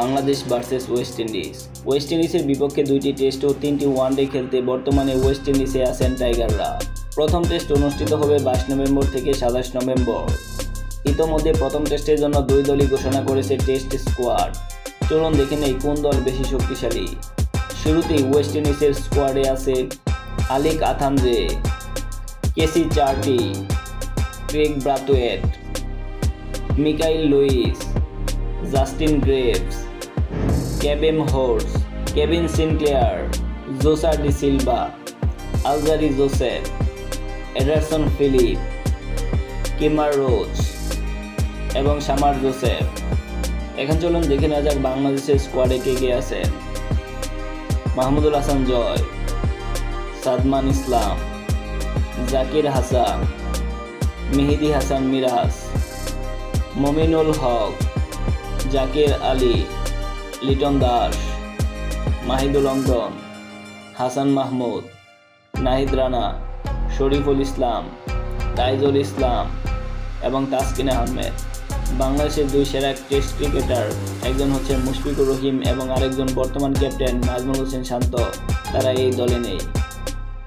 Bangladesh versus West Indies. West ইন্ডিজের বিপক্ষে দুইটি টেস্ট ও তিনটি ওয়ানডে খেলতে বর্তমানে ওয়েস্ট ইন্ডিজে আছেন টাইগাররা। প্রথম টেস্ট অনুষ্ঠিত হবে বাইশ নভেম্বর থেকে সাতাশ নভেম্বর। ইতোমধ্যে প্রথম টেস্টের জন্য দুই দলই ঘোষণা করেছে টেস্ট স্কোয়াড। চলুন দেখে নেই কোন দল বেশি শক্তিশালী। শুরুতেই ওয়েস্ট ইন্ডিজের স্কোয়াডে আছে Alick Athanaze, Keacy Carty, Kraigg Brathwaite, Mikyle Louis Justin Greaves, Kevem Hodge, Kevin Sinclair, Joshua Da Silva, Alzarri Joseph, Anderson Phillip, Kemar Roach এবং সামার জোসেফ। এখন চলুন দেখে নেওয়া যাক বাংলাদেশের স্কোয়াডে কে কে আছেন মাহমুদুল হাসান জয়, সাদমান ইসলাম, জাকির হাসান, মেহেদি হাসান মিরাজ, মমিনুল হক জাকির আলী, লিটন দাস, মাহিদুল অঙ্কন, হাসান মাহমুদ, নাহিদ রানা, শরীফুল ইসলাম, তাইজুল ইসলাম এবং তাসকিন আহমেদ। বাংলাদেশের দুই সেরা টেস্ট ক্রিকেটার, একজন হচ্ছে মুশফিকুর রহিম এবং আরেকজন বর্তমান ক্যাপ্টেন নাজমুল হোসেন শান্ত। তারা এই দলে নেই।